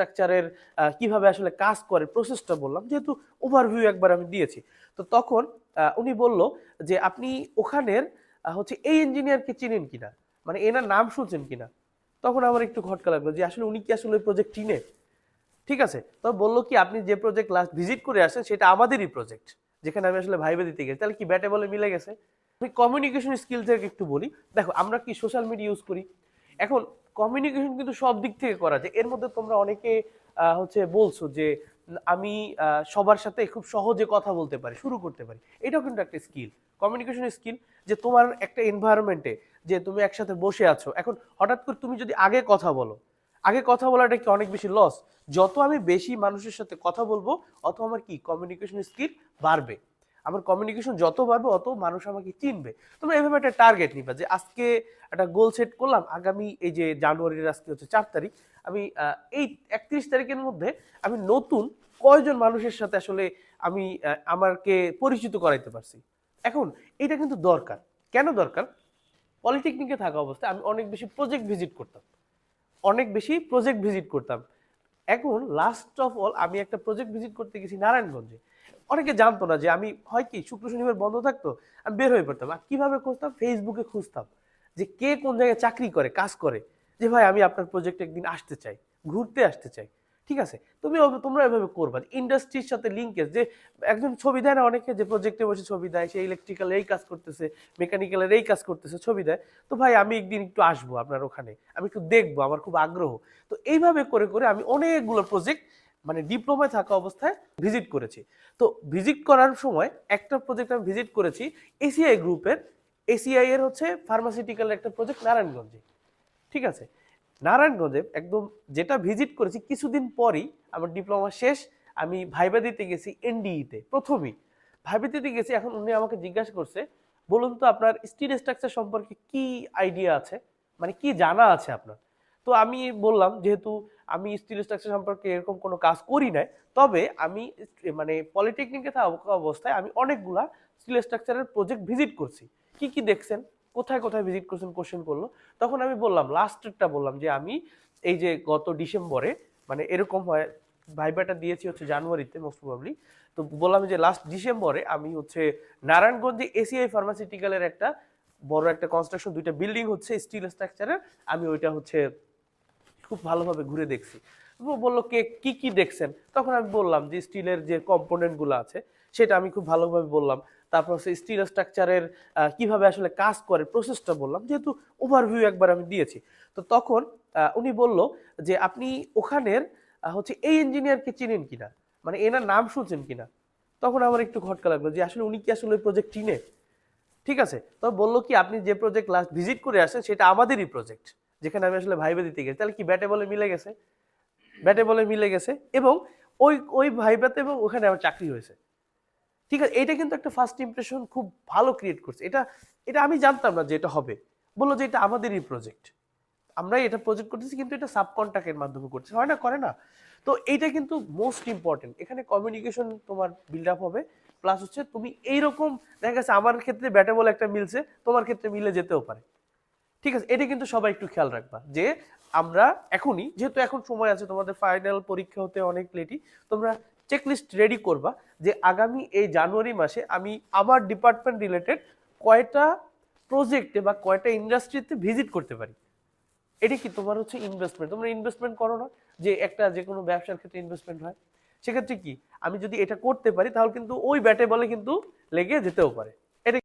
স্ট্রাকচারের কীভাবে আসলে কাজ করে প্রসেসটা বললাম, যেহেতু ওভারভিউ একবার আমি দিয়েছি। তো তখন উনি বলল যে, আপনি ওখানের হচ্ছে এই ইঞ্জিনিয়ারকে চিনেন কিনা? মানে এনার নাম শুনছেন কিনা? তখন আমার একটু খটকা লাগল যে, আসলে উনি কি আসলে ওই প্রজেক্ট চিনে? ঠিক আছে? তো বলল কি, আপনি যে প্রজেক্ট লাস্ট ভিজিট করে আসেন, সেটা আমাদেরই প্রজেক্ট যেখানে আমি আসলে ভাইবে দিতে গেছি। তাহলে কি ব্যাটে বলে মিলে গেছে? আমি কমিউনিকেশন স্কিল থেকে একটু বলি। দেখো, আমরা কি সোশ্যাল মিডিয়া ইউজ করি? এখন কমিউনিকেশন কিন্তু সব দিক থেকে করা যায়। এর মধ্যে তোমরা অনেকে হচ্ছে বলছো যে, আমি সবার সাথে খুব সহজে কথা বলতে পারি, শুরু করতে পারি। এটাও কিন্তু একটা স্কিল কমিউনিকেশন স্কিল যে তোমার একটা এনভায়রনমেন্টে যে তুমি একসাথে বসে আছো। এখন হঠাৎ করে তুমি যদি আগে কথা বলো, আগে কথা বলাটা কি অনেক বেশি লস যত আমি বেশি মানুষের সাথে কথা বলব, অত আমার কি? কমিউনিকেশন স্কিল বাড়বে। আমার কমিউনিকেশন যত বাড়বে, অত মানুষ আমাকে চিনবে। তোমরা এভাবে একটা টার্গেট নিবা যে আজকে একটা গোল সেট করলাম, আগামী এই যে জানুয়ারির আজকে হচ্ছে চার তারিখ, আমি এই একত্রিশ তারিখের মধ্যে আমি নতুন কয়জন মানুষের সাথে আসলে আমি আমাকে পরিচিত করাইতে পারছি। এখন এটা কিন্তু দরকার। কেন দরকার? পলিটেকনিকে থাকা অবস্থায় আমি অনেক বেশি প্রজেক্ট ভিজিট করতাম। অনেক বেশি প্রজেক্ট ভিজিট করতাম। এখন লাস্ট অফ অল আমি একটা প্রজেক্ট ভিজিট করতে গেছি নারায়ণগঞ্জে। অনেকে জানতো না যে আমি হয় কি শুক্র শনিবার বন্ধ থাকতো, আমি বের হয়ে পড়তাম। আর কীভাবে খুঁজতাম? ফেসবুকে খুঁজতাম যে কে কোন জায়গায় চাকরি করে, কাজ করে, যে ভাই আমি আপনার প্রজেক্টে একদিন আসতে চাই, ঘুরতে আসতে চাই। ঠিক আছে? তুমি তোমরা এভাবে করবা ইন্ডাস্ট্রির সাথে লিঙ্কেজ যে একজন ছবি দেয় না, অনেকে যে প্রজেক্টে বসে ছবি দেয়, সে ইলেকট্রিক্যাল এই কাজ করতেছে মেকানিক্যালের এই কাজ করতেছে, ছবি দেয়। তো ভাই, আমি একদিন একটু আসব আপনার ওখানে। আমি একটু দেখব, আমার খুব আগ্রহ। তো এইভাবে করে করে আমি অনেকগুলো প্রজেক্ট মানে ডিপ্লোমায় থাকা অবস্থায় ভিজিট করেছি। তো ভিজিট করার সময় একটা প্রজেক্ট আমি ভিজিট করেছি এসিআই গ্রুপের এসিআই এর হচ্ছে ফার্মাসিউটিক্যাল একটা প্রজেক্ট নারায়ণগঞ্জে। ঠিক আছে? নারায়ণগঞ্জে একদম যেটা ভিজিট করেছি কিছুদিন পরই আমার ডিপ্লোমা শেষ, আমি ভাইবা দিতে গেছি এনডিইতে প্রথমেই। ভাইবা দিতে গেছি, এখন উনি আমাকে জিজ্ঞাসা করছে, বলুন তো আপনার স্টিল স্ট্রাকচার সম্পর্কে কি আইডিয়া আছে? মানে কি জানা আছে আপনার? তো আমি বললাম, যেহেতু আমি স্টিল স্ট্রাকচার সম্পর্কে এরকম কোনো কাজ করি নাই, তবে আমি মানে পলিটেকনিকে থাকা অবস্থায় আমি অনেকগুলা স্টিল স্ট্রাকচারের প্রজেক্ট ভিজিট করছি। কি কি দেখছেন? কোথায় কোথায় ভিজিট করছেন কোশ্চেন করল। তখন আমি বললাম লাস্টেরটা বললাম যে আমি এই যে গত ডিসেম্বরে মানে এরকম হয়, ভাইবাটা দিয়েছি হচ্ছে জানুয়ারিতে মোস্ট প্রবাবলি তো বললাম যে লাস্ট ডিসেম্বরে আমি হচ্ছে নারায়ণগঞ্জে এসিআই ফার্মাসিউটিক্যালের একটা বড় একটা কনস্ট্রাকশন দুইটা বিল্ডিং হচ্ছে স্টিল স্ট্রাকচারের আমি ওইটা হচ্ছে খুব ভালোভাবে ঘুরে দেখছি। বলল, কে, কি কি দেখছেন? তখন আমি বললাম যে স্টিলের যে কম্পোনেন্টগুলো আছে সেটা আমি খুব ভালোভাবে বললাম। তারপর হচ্ছে স্টিল স্ট্রাকচারের কীভাবে আসলে কাজ করে প্রসেসটা বললাম, যেহেতু ওভারভিউ একবার আমি দিয়েছি। তো তখন উনি বলল যে, আপনি ওখানের হচ্ছে এই ইঞ্জিনিয়ারকে চিনেন কিনা? মানে এনার নাম শুনছেন কিনা? তখন আমার একটু খটকা লাগল যে, আসলে উনি কি আসলে ওই প্রজেক্ট চিনে? ঠিক আছে? তো বলল কি, আপনি যে প্রজেক্ট লাস্ট ভিজিট করে আসেন সেটা আমাদেরই প্রজেক্ট যেখানে আমি আসলে ভাইবে দিতে গেছি। তাহলে কি ব্যাটে বলে মিলে গেছে? ব্যাটে বলে মিলে গেছে এবং ওই ওই ভাইবাতে এবং ওখানে আমার চাকরি হয়েছে। ঠিক আছে, এটা কিন্তু একটা ফার্স্ট ইমপ্রেশন খুব ভালো ক্রিয়েট করছে। এটা এটা আমি জানতাম না যে এটা হবে। বলল যে এটা আমাদেরই প্রজেক্ট আমরাই এটা প্রজেক্ট করতেছি, কিন্তু এটা সাবকন্ট্রাক্টের মাধ্যমে করছে হয় না, করে না। তো এইটা কিন্তু মোস্ট ইম্পর্টেন্ট এখানে কমিউনিকেশন তোমার বিল্ড আপ হবে। প্লাস হচ্ছে তুমি এইরকম, দেখা গেছে আমার ক্ষেত্রে ব্যাটে বলে একটা মিলছে, তোমার ক্ষেত্রে মিলে যেতেও পারে। ঠিক আছে, এটা কিন্তু সবাই একটু খেয়াল রাখবা যে আমরা এখনই, যেহেতু এখন সময় আছে, তোমাদের ফাইনাল পরীক্ষা হতে অনেক লেটই, তোমরা চেকলিস্ট রেডি করবা যে আগামী এই জানুয়ারি মাসে আমি আমার ডিপার্টমেন্ট রিলেটেড কয়টা প্রজেক্টে বা কয়টা ইন্ডাস্ট্রিতে ভিজিট করতে পারি। এটা কি তোমার হচ্ছে ইনভেস্টমেন্ট তোমরা ইনভেস্টমেন্ট করো না যে একটা যে কোনো ব্যবসার ক্ষেত্রে ইনভেস্টমেন্ট হয়। সেক্ষেত্রে কি? আমি যদি এটা করতে পারি তাহলে কিন্তু ওই ব্যাটে বলে কিন্তু লেগে যেতেও পারে।